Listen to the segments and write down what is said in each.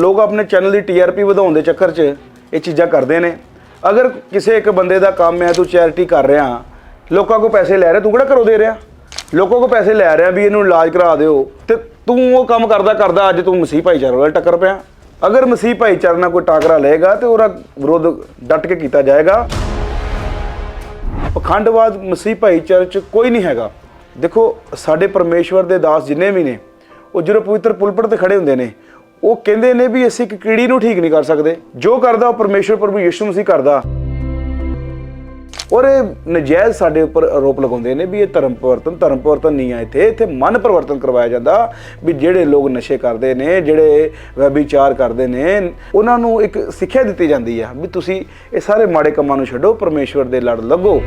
ਲੋਕ ਆਪਣੇ ਚੈਨਲ ਦੀ ਟੀਆਰਪੀ ਵਧਾਉਣ ਦੇ ਚੱਕਰ 'ਚ ਇਹ ਚੀਜ਼ਾਂ ਕਰਦੇ ਨੇ। ਅਗਰ ਕਿਸੇ ਇੱਕ ਬੰਦੇ ਦਾ ਕੰਮ ਹੈ, ਤੂੰ ਚੈਰਿਟੀ ਕਰ ਰਿਹਾ, ਲੋਕਾਂ ਕੋ ਪੈਸੇ ਲੈ ਰਿਹਾ, ਤੂੰ ਕਿਹੜਾ ਕਰੋ ਦੇ ਰਿਹਾ? ਲੋਕਾਂ ਕੋ ਪੈਸੇ ਲੈ ਰਿਹਾ ਵੀ ਇਹਨੂੰ ਇਲਾਜ ਕਰਾ ਦਿਓ ਤੇ ਤੂੰ ਉਹ ਕੰਮ ਕਰਦਾ ਕਰਦਾ ਅੱਜ ਤੂੰ ਮਸੀਹ ਭਾਈਚਾਰੇ ਨਾਲ ਟੱਕਰ ਪਿਆ। ਅਗਰ ਮਸੀਹ ਭਾਈਚਾਰੇ ਨਾਲ ਕੋਈ ਟਾਕਰਾ ਲਏਗਾ ਤੇ ਉਹਦਾ ਵਿਰੋਧ ਡਟ ਕੇ ਕੀਤਾ ਜਾਏਗਾ। ਪਖੰਡਵਾਦ ਮਸੀਹ ਭਾਈਚਾਰੇ ਚ ਕੋਈ ਨਹੀਂ ਹੈਗਾ। ਦੇਖੋ, ਸਾਡੇ ਪਰਮੇਸ਼ਵਰ ਦੇ ਦਾਸ ਜਿੰਨੇ ਵੀ ਨੇ, ਉਹ ਜਦੋਂ ਪਵਿੱਤਰ ਪੁਲਪੜ ਤੇ ਖੜੇ ਹੁੰਦੇ ਨੇ ਉਹ ਕਹਿੰਦੇ ਨੇ ਵੀ ਅਸੀਂ ਇੱਕ ਕੀੜੀ ਨੂੰ ਠੀਕ ਨਹੀਂ ਕਰ ਸਕਦੇ। ਜੋ ਕਰਦਾ ਉਹ ਪਰਮੇਸ਼ਵਰ ਪ੍ਰਭੂ ਯਿਸੂ ਮਸੀਹ ਕਰਦਾ। ਔਰ ਇਹ ਨਜਾਇਜ਼ ਸਾਡੇ ਉੱਪਰ ਆਰੋਪ ਲਗਾਉਂਦੇ ਨੇ ਵੀ ਇਹ ਧਰਮ ਪਰਿਵਰਤਨ ਧਰਮ ਪਰਿਵਰਤਨ ਨਹੀਂ ਆ ਇੱਥੇ। ਇੱਥੇ ਮਨ ਪਰਿਵਰਤਨ ਕਰਵਾਇਆ ਜਾਂਦਾ ਵੀ ਜਿਹੜੇ ਲੋਕ ਨਸ਼ੇ ਕਰਦੇ ਨੇ, ਜਿਹੜੇ ਵਿਚਾਰ ਕਰਦੇ ਨੇ, ਉਹਨਾਂ ਨੂੰ ਇੱਕ ਸਿੱਖਿਆ ਦਿੱਤੀ ਜਾਂਦੀ ਆ ਵੀ ਤੁਸੀਂ ਇਹ ਸਾਰੇ ਮਾੜੇ ਕੰਮਾਂ ਨੂੰ ਛੱਡੋ, ਪਰਮੇਸ਼ਵਰ ਦੇ ਲੜ ਲੱਗੋ।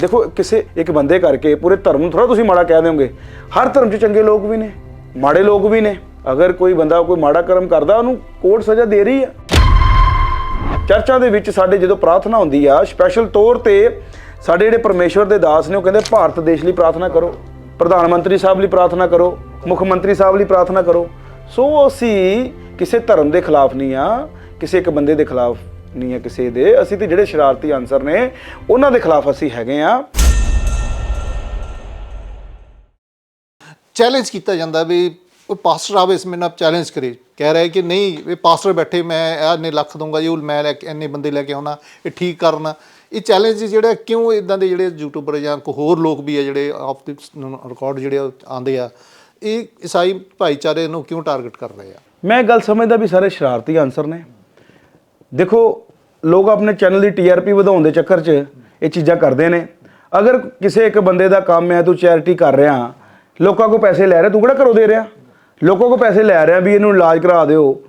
ਦੇਖੋ, ਕਿਸੇ ਇੱਕ ਬੰਦੇ ਕਰਕੇ ਪੂਰੇ ਧਰਮ ਨੂੰ ਥੋੜਾ ਤੁਸੀਂ ਮਾੜਾ ਕਹਿ ਦਿਓਗੇ। ਹਰ ਧਰਮ 'ਚ ਚੰਗੇ ਲੋਕ ਵੀ ਨੇ। ਮਾੜੇ ਲੋਕ ਵੀ ਨੇ। ਅਗਰ ਕੋਈ ਬੰਦਾ ਕੋਈ ਮਾੜਾ ਕਰਮ ਕਰਦਾ, ਉਹਨੂੰ ਕੋਰਟ ਸਜ਼ਾ ਦੇ ਰਹੀ ਆ। ਚਰਚਾ ਦੇ ਵਿੱਚ ਸਾਡੇ ਜਦੋਂ ਪ੍ਰਾਰਥਨਾ ਹੁੰਦੀ ਆ ਸਪੈਸ਼ਲ ਤੌਰ ਤੇ ਸਾਡੇ ਜਿਹੜੇ ਪਰਮੇਸ਼ਵਰ ਦੇ ਦਾਸ ਨੇ, ਉਹ ਕਹਿੰਦੇ ਭਾਰਤ ਦੇਸ਼ ਲਈ ਪ੍ਰਾਰਥਨਾ ਕਰੋ। ਪ੍ਰਧਾਨ ਮੰਤਰੀ ਸਾਹਿਬ ਲਈ ਪ੍ਰਾਰਥਨਾ ਕਰੋ, ਮੁੱਖ ਮੰਤਰੀ ਸਾਹਿਬ ਲਈ ਪ੍ਰਾਰਥਨਾ ਕਰੋ। ਸੋ ਅਸੀਂ ਕਿਸੇ ਧਰਮ ਦੇ ਖਿਲਾਫ ਨਹੀਂ ਆ, ਕਿਸੇ ਇੱਕ ਬੰਦੇ ਦੇ ਖਿਲਾਫ ਨਹੀਂ ਆ, ਕਿਸੇ ਦੇ। ਅਸੀਂ ਤੇ ਜਿਹੜੇ ਸ਼ਰਾਰਤੀ ਅਨਸਰ ਨੇ, ਉਹਨਾਂ ਦੇ ਖਿਲਾਫ ਅਸੀਂ ਹੈਗੇ ਆ। ਚੈਲੰਜ ਕੀਤਾ ਜਾਂਦਾ ਵੀ ਉਹ ਪਾਸਟਰ ਆਵੇ ਇਸ ਨਾਲ ਚੈਲੰਜ ਕਰੇ। ਕਹਿ ਰਿਹਾ ਕਿ ਨਹੀਂ, ਇਹ ਪਾਸਟਰ ਬੈਠੇ, ਮੈਂ ਇੰਨੇ ਲੱਖ ਦਊਂਗਾ ਜੀ ਉਹ ਮੈਂ ਲੈ ਕੇ, ਇੰਨੇ ਬੰਦੇ ਲੈ ਕੇ ਆਉਣਾ, ਇਹ ਠੀਕ ਕਰਨਾ। ਇਹ ਚੈਲੰਜ ਜਿਹੜਾ ਕਿਉਂ ਇਦਾਂ ਦੇ ਜਿਹੜੇ ਯੂਟਿਊਬਰ ਜਾਂ ਕੋਈ ਹੋਰ ਲੋਕ ਵੀ ਆ ਜਿਹੜੇ ਆਫ ਦੀ ਰਿਕਾਰਡ ਜਿਹੜੇ ਉਹ ਆਉਂਦੇ ਆ, ਇਹ ਈਸਾਈ ਭਾਈਚਾਰੇ ਨੂੰ ਕਿਉਂ ਟਾਰਗੇਟ ਕਰ ਰਹੇ ਆ? ਮੈਂ ਗੱਲ ਸਮਝਦਾ ਵੀ ਸਾਰੇ ਸ਼ਰਾਰਤੀ ਅਨਸਰ ਨੇ। ਦੇਖੋ, ਲੋਕ ਆਪਣੇ ਚੈਨਲ ਦੀ ਟੀਆਰਪੀ ਵਧਾਉਣ ਦੇ ਚੱਕਰ 'ਚ ਇਹ ਚੀਜ਼ਾਂ ਕਰਦੇ ਨੇ। ਅਗਰ ਕਿਸੇ ਇੱਕ ਬੰਦੇ ਦਾ ਕੰਮ ਹੈ, ਤੂੰ ਚੈਰਿਟੀ ਕਰ ਰਿਹਾ ਲੋਕਾਂ ਕੋ ਪੈਸੇ ਲੈ ਰਿਹਾ, ਤੂੰ ਕਿਹੜਾ ਘਰੋਂ ਦੇ ਰਿਹਾ? ਲੋਕਾਂ ਕੋ ਪੈਸੇ ਲੈ ਰਿਹਾ ਵੀ ਇਹਨੂੰ ਇਲਾਜ ਕਰਾ ਦਿਓ।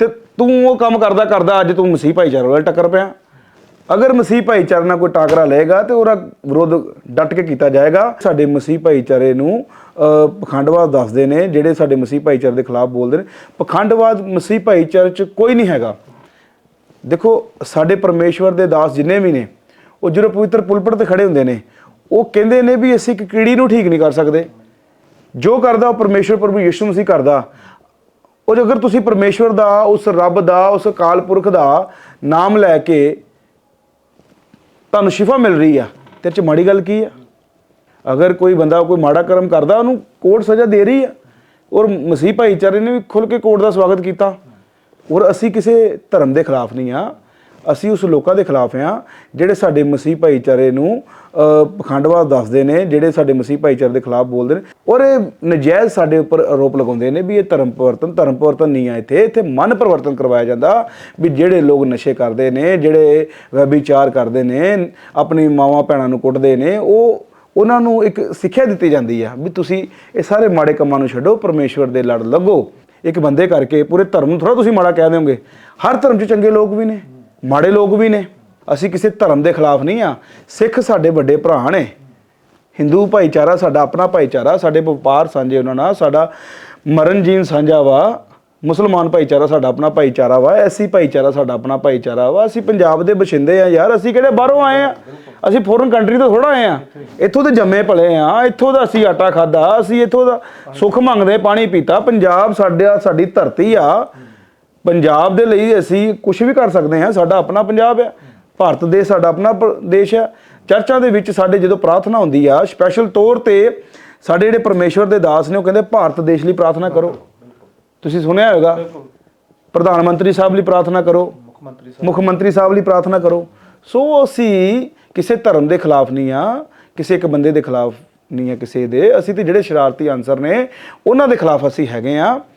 ਤੇ ਤੂੰ ਉਹ ਕੰਮ ਕਰਦਾ ਕਰਦਾ ਅੱਜ ਤੂੰ ਮਸੀਹ ਭਾਈਚਾਰੇ ਨਾਲ ਟੱਕਰ ਪਿਆ। ਅਗਰ ਮਸੀਹ ਭਾਈਚਾਰੇ ਨਾਲ ਕੋਈ ਟਾਕਰਾ ਲਏਗਾ ਤੇ ਉਹਦਾ ਵਿਰੋਧ ਡਟ ਕੇ ਕੀਤਾ ਜਾਏਗਾ। ਸਾਡੇ ਮਸੀਹ ਭਾਈਚਾਰੇ ਨੂੰ ਪਖੰਡਵਾਦ ਦੱਸਦੇ ਨੇ, ਜਿਹੜੇ ਸਾਡੇ ਮਸੀਹ ਭਾਈਚਾਰੇ ਦੇ ਖਿਲਾਫ ਬੋਲਦੇ ਨੇ। ਪਖੰਡਵਾਦ ਮਸੀਹ ਭਾਈਚਾਰੇ 'ਚ ਕੋਈ ਨਹੀਂ ਹੈਗਾ। ਦੇਖੋ, ਸਾਡੇ ਪਰਮੇਸ਼ਵਰ ਦੇ ਦਾਸ ਜਿੰਨੇ ਵੀ ਨੇ, ਉਹ ਜਦੋਂ ਪਵਿੱਤਰ ਪੁਲਪੜ ਤੇ ਖੜੇ ਹੁੰਦੇ ਨੇ, ਉਹ ਕਹਿੰਦੇ ਨੇ ਵੀ ਅਸੀਂ ਇੱਕ ਕੀੜੀ ਨੂੰ ਠੀਕ ਨਹੀਂ ਕਰ ਸਕਦੇ। ਜੋ ਕਰਦਾ ਉਹ ਪਰਮੇਸ਼ਵਰ ਪ੍ਰਭੂ ਯਿਸੂ ਮਸੀਹ ਕਰਦਾ। ਉਹ ਜੇ ਅਗਰ ਤੁਸੀਂ ਪਰਮੇਸ਼ਵਰ ਦਾ, ਉਸ ਰੱਬ ਦਾ, ਉਸ ਅਕਾਲ ਪੁਰਖ ਦਾ ਨਾਮ ਲੈ ਕੇ ਤੁਹਾਨੂੰ ਸ਼ਿਫਾ ਮਿਲ ਰਹੀ ਆ ਤੇ ਚ ਮਾੜੀ ਗੱਲ ਕੀ ਆ? ਅਗਰ ਕੋਈ ਬੰਦਾ ਕੋਈ ਮਾੜਾ ਕਰਮ ਕਰਦਾ, ਉਹਨੂੰ ਕੋਰਟ ਸਜ਼ਾ ਦੇ ਰਹੀ ਆ। ਔਰ ਮਸੀਹ ਭਾਈਚਾਰੇ ਨੇ ਵੀ ਖੁੱਲ ਕੇ ਕੋਰਟ ਦਾ ਸਵਾਗਤ ਕੀਤਾ। ਔਰ ਅਸੀਂ ਕਿਸੇ ਧਰਮ ਦੇ ਖਿਲਾਫ ਨਹੀਂ ਆ। ਅਸੀਂ ਉਸ ਲੋਕਾਂ ਦੇ ਖਿਲਾਫ ਆ ਜਿਹੜੇ ਸਾਡੇ ਮਸੀਹ ਭਾਈਚਾਰੇ ਨੂੰ ਅਹ, ਪਖੰਡਵਾਦ ਦੱਸਦੇ ਨੇ ਜਿਹੜੇ ਸਾਡੇ ਮਸੀਹ ਭਾਈਚਾਰੇ ਦੇ ਖਿਲਾਫ ਬੋਲਦੇ ਨੇ ਔਰ ਇਹ ਨਜਾਇਜ਼ ਸਾਡੇ ਉੱਪਰ ਆਰੋਪ ਲਗਾਉਂਦੇ ਨੇ ਵੀ ਇਹ ਧਰਮ ਪਰਿਵਰਤਨ ਧਰਮ ਪਰਿਵਰਤਨ ਨਹੀਂ ਆ ਇੱਥੇ ਇੱਥੇ ਮਨ ਪਰਿਵਰਤਨ ਕਰਵਾਇਆ ਜਾਂਦਾ ਵੀ ਜਿਹੜੇ ਲੋਕ ਨਸ਼ੇ ਕਰਦੇ ਨੇ ਜਿਹੜੇ ਵਿਚਾਰ ਕਰਦੇ ਨੇ ਆਪਣੀ ਮਾਵਾਂ ਭੈਣਾਂ ਨੂੰ ਕੁੱਟਦੇ ਨੇ ਉਹ ਉਹਨਾਂ ਨੂੰ ਇੱਕ ਸਿੱਖਿਆ ਦਿੱਤੀ ਜਾਂਦੀ ਆ ਵੀ ਤੁਸੀਂ ਇਹ ਸਾਰੇ ਮਾੜੇ ਕੰਮਾਂ ਨੂੰ ਛੱਡੋ ਪਰਮੇਸ਼ਵਰ ਦੇ ਲੜ ਲੱਗੋ। ਇੱਕ ਬੰਦੇ ਕਰਕੇ ਪੂਰੇ ਧਰਮ ਨੂੰ ਥੋੜਾ ਤੁਸੀਂ ਮਾੜਾ ਕਹਿ ਦਿਓਗੇ। ਹਰ ਧਰਮ 'ਚ ਚੰਗੇ ਲੋਕ ਵੀ ਨੇ। ਮਾੜੇ ਲੋਕ ਵੀ ਨੇ। ਅਸੀਂ ਕਿਸੇ ਧਰਮ ਦੇ ਖਿਲਾਫ ਨਹੀਂ ਆ। ਸਿੱਖ ਸਾਡੇ ਵੱਡੇ ਭਰਾ ਨੇ। ਹਿੰਦੂ ਭਾਈਚਾਰਾ ਸਾਡਾ ਆਪਣਾ ਭਾਈਚਾਰਾ, ਸਾਡੇ ਵਪਾਰ ਸਾਂਝੇ ਉਹਨਾਂ ਨਾਲ, ਸਾਡਾ ਮਰਨ ਜੀਨ ਸਾਂਝਾ ਵਾ। ਮੁਸਲਮਾਨ ਭਾਈਚਾਰਾ ਸਾਡਾ ਆਪਣਾ ਭਾਈਚਾਰਾ ਵਾ, ਐਸੀ ਭਾਈਚਾਰਾ ਸਾਡਾ ਆਪਣਾ ਭਾਈਚਾਰਾ ਵਾ। ਅਸੀਂ ਪੰਜਾਬ ਦੇ ਬਸ਼ਿੰਦੇ ਆ ਯਾਰ, ਅਸੀਂ ਕਿਹੜੇ ਬਾਹਰੋਂ ਆਏ ਆ? ਅਸੀਂ ਫੋਰਨ ਕੰਟਰੀ ਤੋਂ ਥੋੜਾ ਆਏ ਆ। ਇੱਥੋਂ ਦੇ ਜੰਮੇ ਪਲੇ ਆ, ਇੱਥੋਂ ਦਾ ਅਸੀਂ ਆਟਾ ਖਾਦਾ ਅਸੀਂ ਇੱਥੋਂ ਦਾ ਸੁੱਖ ਮੰਗਦੇ, ਪਾਣੀ ਪੀਤਾ। ਪੰਜਾਬ ਸਾਡਾ, ਸਾਡੀ ਧਰਤੀ ਆ। ਪੰਜਾਬ ਦੇ ਲਈ ਅਸੀਂ ਕੁਝ ਵੀ ਕਰ ਸਕਦੇ ਹਾਂ ਸਾਡਾ ਆਪਣਾ ਪੰਜਾਬ ਹੈ ਭਾਰਤ ਦੇਸ਼ ਸਾਡਾ ਆਪਣਾ ਦੇਸ਼ ਹੈ। ਚਰਚਾਂ ਦੇ ਵਿੱਚ ਸਾਡੇ ਜਦੋਂ ਪ੍ਰਾਰਥਨਾ ਹੁੰਦੀ ਆ ਸਪੈਸ਼ਲ ਤੌਰ ਤੇ ਸਾਡੇ ਜਿਹੜੇ ਪਰਮੇਸ਼ਵਰ ਦੇ ਦਾਸ ਨੇ ਉਹ ਕਹਿੰਦੇ ਭਾਰਤ ਦੇਸ਼ ਲਈ ਪ੍ਰਾਰਥਨਾ ਕਰੋ। ਤੁਸੀਂ ਸੁਣਿਆ ਹੋਵੇਗਾ ਪ੍ਰਧਾਨ ਮੰਤਰੀ ਸਾਹਿਬ ਲਈ ਪ੍ਰਾਰਥਨਾ ਕਰੋ ਮੁੱਖ ਮੰਤਰੀ ਮੁੱਖ ਮੰਤਰੀ ਸਾਹਿਬ ਲਈ ਪ੍ਰਾਰਥਨਾ ਕਰੋ। ਸੋ ਅਸੀਂ ਕਿਸੇ ਧਰਮ ਦੇ ਖਿਲਾਫ ਨਹੀਂ ਆ ਕਿਸੇ ਇੱਕ ਬੰਦੇ ਦੇ ਖਿਲਾਫ ਨਹੀਂ ਆ ਕਿਸੇ ਦੇ। ਅਸੀਂ ਤੇ ਜਿਹੜੇ ਸ਼ਰਾਰਤੀ ਅਨਸਰ ਨੇ ਉਹਨਾਂ ਦੇ ਖਿਲਾਫ ਅਸੀਂ ਹੈਗੇ ਆ।